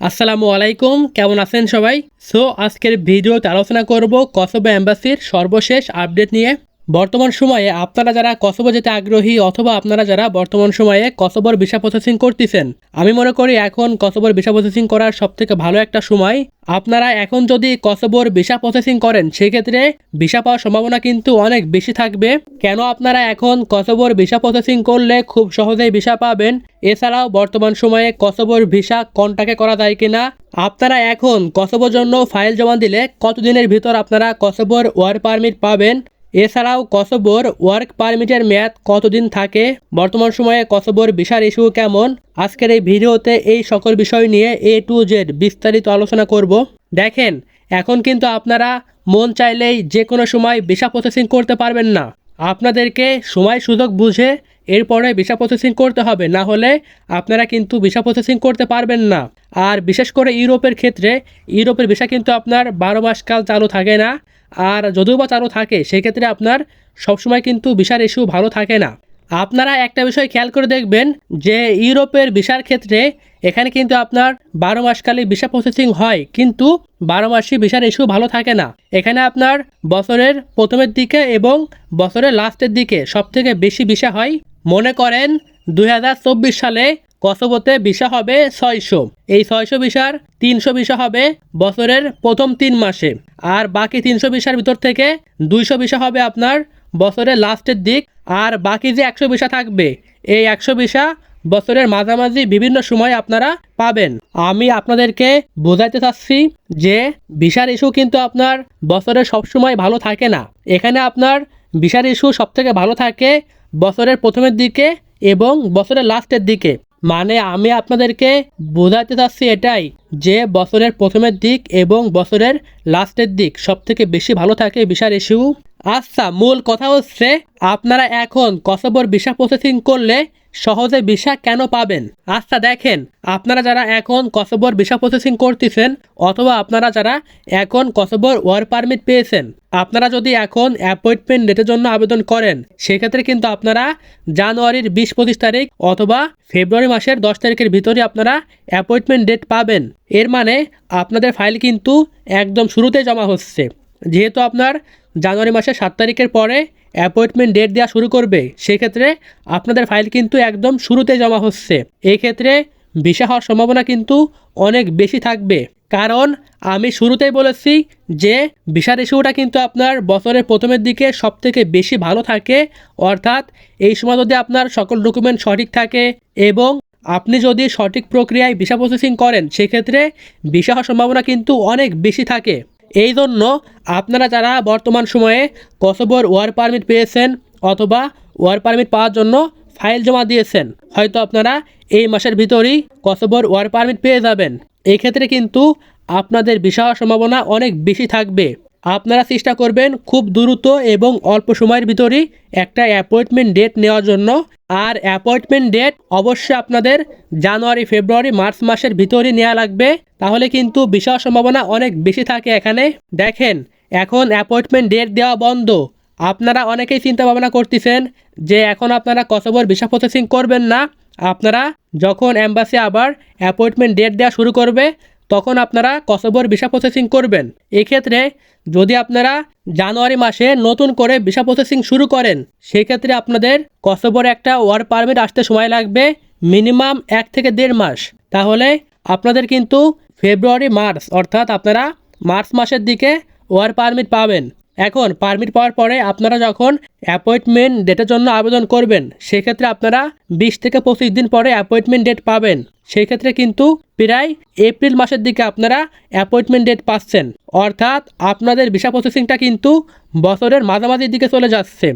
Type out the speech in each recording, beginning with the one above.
আসসালামু আলাইকুম, কেমন আছেন সবাই? সো আজকের ভিডিওতে আলোচনা করব কসোভো অ্যাম্বাসির সর্বশেষ আপডেট নিয়ে। বর্তমান সময়ে আপনারা যারা কসোভো যেতে আগ্রহী অথবা আপনারা যারা বর্তমান সময়ে কসোবোর ভিসা প্রসেসিং করতেছেন, আমি মনে করি এখন কসোবোর ভিসা প্রসেসিং করার সবথেকে ভালো একটা সময়। আপনারা এখন যদি কসোবোর ভিসা প্রসেসিং করেন, সেক্ষেত্রে ভিসা পাওয়ার সম্ভাবনা কিন্তু অনেক বেশি থাকবে। কেন আপনারা এখন কসোবোর ভিসা প্রসেসিং করলে খুব সহজেই ভিসা পাবেন? এছাড়াও বর্তমান সময়ে কসোবোর ভিসা কন্টাক্টে করা যায় কিনা? আপনারা এখন কসোবোর জন্য ফাইল জমা দিলে কতদিনের ভিতর আপনারা কসোবোর ওয়ার পারমিট পাবেন? এছাড়াও কসবোর ওয়ার্ক পারমিটের মেয়াদ কতদিন থাকে? বর্তমান সময়ে কসবোর ভিসার ইস্যু কেমন? আজকের এই ভিডিওতে এই সকল বিষয় নিয়ে এ টু জেড বিস্তারিত আলোচনা করব। দেখেন, এখন কিন্তু আপনারা মন চাইলেই যে কোনো সময় ভিসা প্রসেসিং করতে পারবেন না। আপনাদেরকে সময় সুযোগ বুঝে এরপরে ভিসা প্রসেসিং করতে হবে, না হলে আপনারা কিন্তু ভিসা প্রসেসিং করতে পারবেন না। আর বিশেষ করে ইউরোপের ক্ষেত্রে, ইউরোপের ভিসা কিন্তু আপনার বারো মাস কাল চালু থাকে না। আর যদিও বা চালু থাকে, সেক্ষেত্রে আপনার সবসময় কিন্তু ভিসার ইস্যু ভালো থাকে না। আপনারা একটা বিষয় খেয়াল করে দেখবেন যে, ইউরোপের ভিসার ক্ষেত্রে এখানে কিন্তু আপনার বারো মাসকালে ভিসা প্রসেসিং হয়, কিন্তু বারো মাসই ভিসার ইস্যু ভালো থাকে না। এখানে আপনার বছরের প্রথমের দিকে এবং বছরের লাস্টের দিকে সবথেকে বেশি ভিসা হয়। মনে করেন দু হাজার চব্বিশ সালে কসোবোতে ভিসা হবে ছয়শো। এই ছয়শো ভিসার তিনশো ভিসা হবে বছরের প্রথম তিন মাসে। আর বাকি তিনশো ভিসার ভিতর থেকে দুইশো ভিসা হবে আপনার বছরের লাস্টের দিক। আর বাকি যে একশো ভিসা থাকবে, এই একশো ভিসা বছরের মাঝামাঝি বিভিন্ন সময় আপনারা পাবেন। আমি আপনাদেরকে বোঝাইতে চাচ্ছি যে ভিসার ইস্যু কিন্তু আপনার বছরের সবসময় ভালো থাকে না। এখানে আপনার ভিসার ইস্যু সবথেকে ভালো থাকে বছরের প্রথমের দিকে এবং বছরের লাস্টের দিকে। মানে আমি আপনাদেরকে বোঝাতে চাচ্ছি এটাই যে বছরের প্রথমের দিক এবং বছরের লাস্টের দিক সব থেকে বেশি ভালো থাকে ভিসার ইস্যু আচ্ছা মূল কথা হচ্ছে আপনারা এখন কসবর ভিসা প্রসেসিং করলে সহজে ভিসা কেন পাবেন? আচ্ছা দেখেন, আপনারা যারা এখন কসবর ভিসা প্রসেসিং করতেছেন, অথবা আপনারা যারা এখন কসবর ওয়ার পারমিট পেয়েছেন, আপনারা যদি এখন অ্যাপয়েন্টমেন্ট ডেটের জন্য আবেদন করেন, সেক্ষেত্রে কিন্তু আপনারা জানুয়ারির বিশ পঁচিশ তারিখ অথবা ফেব্রুয়ারি মাসের দশ তারিখের ভিতরে আপনারা অ্যাপয়েন্টমেন্ট ডেট পাবেন। এর মানে আপনাদের ফাইল কিন্তু একদম শুরুতে জমা হচ্ছে। যেহেতু আপনার জানুয়ারি মাসের সাত তারিখের পরে অ্যাপয়েন্টমেন্ট ডেট দেওয়া শুরু করবে, সেক্ষেত্রে আপনাদের ফাইল কিন্তু একদম শুরুতে জমা হচ্ছে। এই ক্ষেত্রে ভিসা হওয়ার সম্ভাবনা কিন্তু অনেক বেশি থাকবে। কারণ আমি শুরুতেই বলেছি যে ভিসার ইস্যুটা কিন্তু আপনার বছরের প্রথমের দিকে সব থেকে বেশি ভালো থাকে। অর্থাৎ এই সময় যদি আপনার সকল ডকুমেন্ট সঠিক থাকে এবং আপনি যদি সঠিক প্রক্রিয়ায় ভিসা প্রসেসিং করেন, সেক্ষেত্রে ভিসা হওয়ার সম্ভাবনা কিন্তু অনেক বেশি থাকে। এই জন্য আপনারা যারা বর্তমান সময়ে কসবোর ওয়ার পারমিট পেয়েছেন অথবা ওয়ার পারমিট পাওয়ার জন্য ফাইল জমা দিয়েছেন, হয়তো আপনারা এই মাসের ভিতরেই কসবোর ওয়ার পারমিট পেয়ে যাবেন। এক্ষেত্রে কিন্তু আপনাদের ভিসা সম্ভাবনা অনেক বেশি থাকবে। আপনারা চেষ্টা করবেন খুব দ্রুত এবং অল্প সময়ের ভিতরেই একটা অ্যাপয়েন্টমেন্ট ডেট নেওয়ার জন্য। আর অ্যাপয়েন্টমেন্ট ডেট অবশ্যই আপনাদের জানুয়ারি, ফেব্রুয়ারি, মার্চ মাসের ভিতরেই নেওয়া লাগবে। তাহলে কিন্তু হওয়ার সম্ভাবনা অনেক বেশি থাকে এখানে। দেখেন, এখন অ্যাপয়েন্টমেন্ট ডেট দেওয়া বন্ধ। আপনারা অনেকেই চিন্তা ভাবনা করতেছেন যে এখন আপনারা কসবর ভিসা প্রসেসিং করবেন না? আপনারা যখন অ্যাম্বাসি আবার অ্যাপয়েন্টমেন্ট ডেট দেওয়া শুরু করবে তখন আপনারা কসবর ভিসা প্রসেসিং করবেন। এক্ষেত্রে যদি আপনারা জানুয়ারি মাসে নতুন করে ভিসা প্রসেসিং শুরু করেন, সেক্ষেত্রে আপনাদের কসবর একটা ওয়ার পারমিট আসতে সময় লাগবে মিনিমাম এক থেকে দেড় মাস। তাহলে আপনাদের কিন্তু ফেব্রুয়ারি মার্চ অর্থাৎ আপনারা মার্চ মাসের দিকে ওয়ার পারমিট পাবেন। এখন পারমিট পাওয়ার পরে আপনারা যখন অ্যাপয়েন্টমেন্ট ডেটের জন্য আবেদন করবেন, সেক্ষেত্রে আপনারা বিশ থেকে পঁচিশ দিন পরে অ্যাপয়েন্টমেন্ট ডেট পাবেন। সেই ক্ষেত্রে কিন্তু প্রায় এপ্রিল মাসের দিকে আপনারা অ্যাপয়েন্টমেন্ট ডেট পাচ্ছেন। অর্থাৎ আপনাদের ভিসা প্রসেসিংটা কিন্তু বছরের মাঝামাঝির দিকে চলে যাচ্ছে।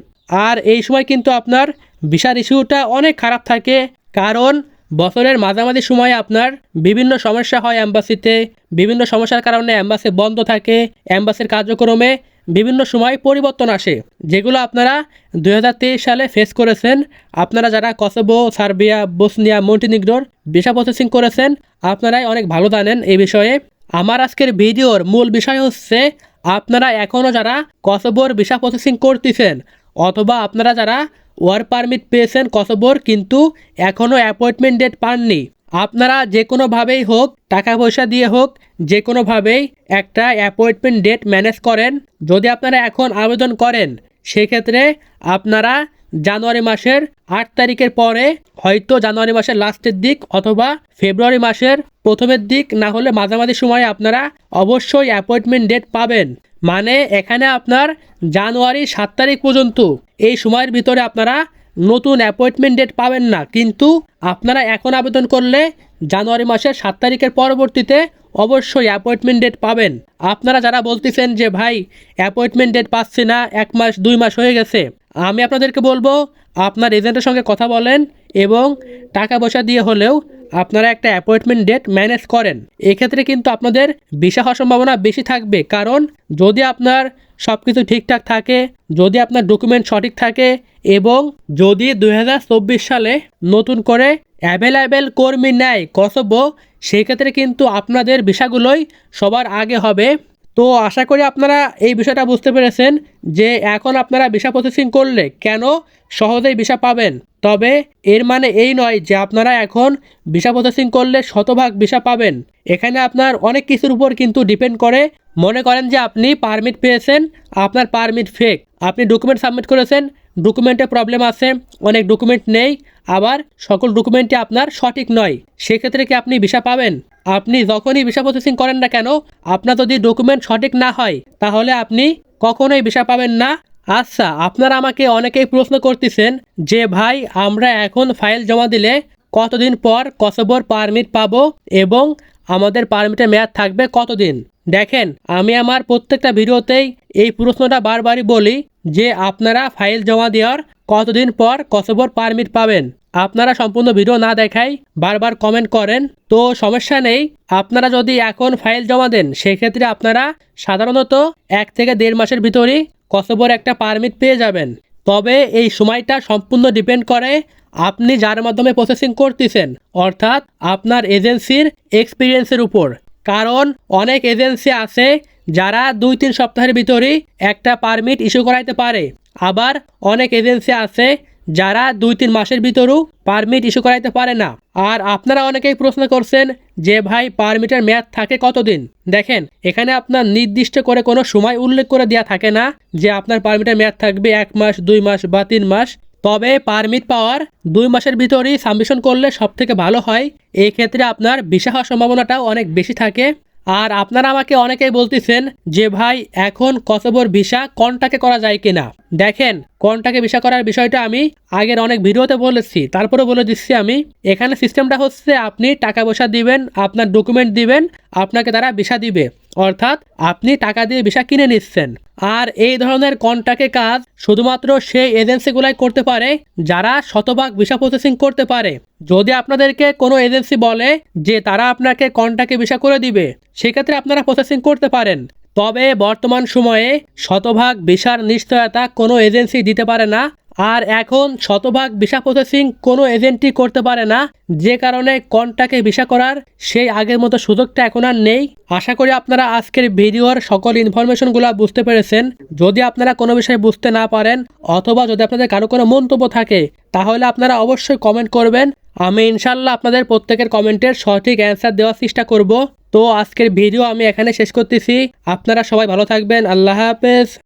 আর এই সময় কিন্তু আপনার ভিসার ইস্যুটা অনেক খারাপ থাকে। কারণ বছরের মাঝামাঝি সময়ে আপনার বিভিন্ন সমস্যা হয় অ্যাম্বাসিতে, বিভিন্ন সমস্যার কারণে অ্যাম্বাসি বন্ধ থাকে, অ্যাম্বাসির কার্যক্রমে বিভিন্ন সময় পরিবর্তন আসে, যেগুলো আপনারা দু হাজার তেইশ সালে ফেস করেছেন। আপনারা যারা কসোভো, সার্বিয়া, বসনিয়া, মন্টিনিগ্রোর ভিসা প্রসেসিং করেছেন, আপনারাই অনেক ভালো জানেন এই বিষয়ে। আমার আজকের ভিডিওর মূল বিষয় হচ্ছে, আপনারা এখনও যারা কসোভোর ভিসা প্রসেসিং করতেছেন, অথবা আপনারা যারা ওয়ার পারমিট পেয়েছেন কসোভোর, কিন্তু এখনও অ্যাপয়েন্টমেন্ট ডেট পাননি। আপনারা যে কোনোভাবেই হোক টাকা পয়সা দিয়ে হোক যে কোনোভাবেই একটা অ্যাপয়েন্টমেন্ট ডেট ম্যানেজ করেন। যদি আপনারা এখন আবেদন করেন, সেক্ষেত্রে আপনারা জানুয়ারি মাসের আট তারিখের পরে হয়তো জানুয়ারি মাসের লাস্টের দিক অথবা ফেব্রুয়ারি মাসের প্রথমের দিক, না হলে মাঝামাঝি সময়ে আপনারা অবশ্যই অ্যাপয়েন্টমেন্ট ডেট পাবেন। মানে এখানে আপনার জানুয়ারি সাত তারিখ পর্যন্ত এই সময়ের ভিতরে আপনারা নতুন অ্যাপয়েন্টমেন্ট ডেট পাবেন না। কিন্তু আপনারা এখন আবেদন করলে জানুয়ারি মাসের সাত তারিখের পরবর্তীতে অবশ্যই অ্যাপয়েন্টমেন্ট ডেট পাবেন। আপনারা যারা বলতেছেন যে, ভাই অ্যাপয়েন্টমেন্ট ডেট পাচ্ছি না, এক মাস, দুই মাস হয়ে গেছে। আমি আপনাদেরকে বলব, আপনার এজেন্টের সঙ্গে কথা বলেন এবং টাকা পয়সা দিয়ে হলেও আপনারা একটা অ্যাপয়েন্টমেন্ট ডেট ম্যানেজ করেন। এক্ষেত্রে কিন্তু আপনাদের ভিসা হওয়ার সম্ভাবনা বেশি থাকবে। কারণ যদি আপনার সব কিছু ঠিকঠাক থাকে, যদি আপনার ডকুমেন্ট সঠিক থাকে এবং যদি দু হাজার চব্বিশ সালে নতুন করে অ্যাভেলেবেল কর্মী নেয় কসবো সেক্ষেত্রে কিন্তু আপনাদের ভিসাগুলোই সবার আগে হবে। তো আশা করি আপনারা এই বিষয়টা বুঝতে পেরেছেন যে এখন আপনারা ভিসা প্রসেসিং করলে কেন সহজেই ভিসা পাবেন। তবে এর মানে এই নয় যে আপনারা এখন ভিসা প্রসেসিং করলে শতভাগ ভিসা পাবেন। এখানে আপনার অনেক কিছুর উপর কিন্তু ডিপেন্ড করে। মনে করেন যে আপনি পারমিট পেয়েছেন, আপনার পারমিট ফেক আপনি ডকুমেন্ট সাবমিট করেছেন ডকুমেন্টে প্রবলেম আছে, অনেক ডকুমেন্ট নেই, আবার সকল ডকুমেন্টই আপনার সঠিক নয়। সেক্ষেত্রে কি আপনি ভিসা পাবেন? আপনি যখনই ভিসা প্রসেসিং করেন না কেন, আপনার যদি ডকুমেন্ট সঠিক না হয়, তাহলে আপনি কখনোই ভিসা পাবেন না। আচ্ছা আপনারা আমাকে অনেকেই প্রশ্ন করতেছেন যে, ভাই, আমরা এখন ফাইল জমা দিলে কতদিন পর কসবর পারমিট পাবো এবং আমাদের পারমিটের মেয়াদ থাকবে কতদিন? দেখেন, আমি আমার প্রত্যেকটা ভিডিওতেই এই প্রশ্নটা বারবারই বলি যে আপনারা ফাইল জমা দেওয়ার কতদিন পর কসবর পারমিট পাবেন? আপনারা সম্পূর্ণ ভিডিও না দেখাই বারবার কমেন্ট করেন। তো সমস্যা নেই, আপনারা যদি এখন ফাইল জমা দেন, সেক্ষেত্রে আপনারা সাধারণত এক থেকে দেড় মাসের ভিতরেই কসবর একটা পারমিট পেয়ে যাবেন। তবে এই সময়টা সম্পূর্ণ ডিপেন্ড করে আপনি যার মাধ্যমে প্রসেসিং করতেছেন, অর্থাৎ আপনার এজেন্সির এক্সপিরিয়েন্সের উপর। কারণ অনেক এজেন্সি আছে যারা দুই তিন সপ্তাহের ভিতরেই একটা পারমিট ইস্যু করাইতে পারে। আবার অনেক এজেন্সি আছে যারা দুই তিন মাসের ভিতরেও পারমিট ইস্যু করাইতে পারে না। আর আপনারা অনেকেই প্রশ্ন করছেন যে, ভাই পারমিটের মেয়াদ থাকে কতদিন? দেখেন, এখানে আপনার নির্দিষ্ট করে কোনো সময় উল্লেখ করে দেওয়া থাকে না যে আপনার পারমিটের মেয়াদ থাকবে এক মাস, দুই মাস বা তিন মাস। তবে পারমিট পাওয়ার দুই মাসের ভিতরেই সাবমিশন করলে সব থেকে ভালো হয়। এই ক্ষেত্রে আপনার ভিসা হওয়ার সম্ভাবনাটাও অনেক বেশি থাকে। আর আপনারা আমাকে অনেকেই বলতেছেন যে, ভাই, এখন কসবর ভিসা কনটাকে করা যায় কিনা? দেখেন, কনটাকে ভিসা করার বিষয়টা আমি আগের অনেক ভিডিওতে বলেছি তারপরে বলে দিচ্ছি আমি। এখানে সিস্টেমটা হচ্ছে আপনি টাকা পয়সা দিবেন, আপনার ডকুমেন্ট দিবেন, আপনাকে তারা ভিসা দিবে। অর্থাৎ আপনি টাকা দিয়ে ভিসা কিনে নিচ্ছেন। আর এই ধরনের কন্টাকে কাজ শুধুমাত্র সেই এজেন্সিগুলাই করতে পারে, যারা শতভাগ ভিসা প্রসেসিং করতে পারে। যদি আপনাদেরকে কোনো এজেন্সি বলে যে তারা আপনাকে কন্টাকে ভিসা করে দিবে, সেক্ষেত্রে আপনারা প্রসেসিং করতে পারেন। তবে বর্তমান সময়ে শতভাগ ভিসার নিশ্চয়তা কোনো এজেন্সি দিতে পারে না আর এখন শতভাগ ভিসা প্রসেসিং কোনো এজেন্টই করতে পারে না, যে কারণে কনটাকে ভিসা করার সেই আগের মতো সুযোগটা এখন আর নেই। আশা করি আপনারা আজকের ভিডিওর সকল ইনফরমেশনগুলো বুঝতে পেরেছেন। যদি আপনারা কোনো বিষয়ে বুঝতে না পারেন, অথবা যদি আপনাদের কারও কোনো মন্তব্য থাকে, তাহলে আপনারা অবশ্যই কমেন্ট করবেন। আমি ইনশাল্লাহ আপনাদের প্রত্যেকের কমেন্টের সঠিক অ্যান্সার দেওয়ার চেষ্টা করব। তো আজকের ভিডিও আমি এখানে শেষ করতেছি। আপনারা সবাই ভালো থাকবেন। আল্লাহ হাফেজ।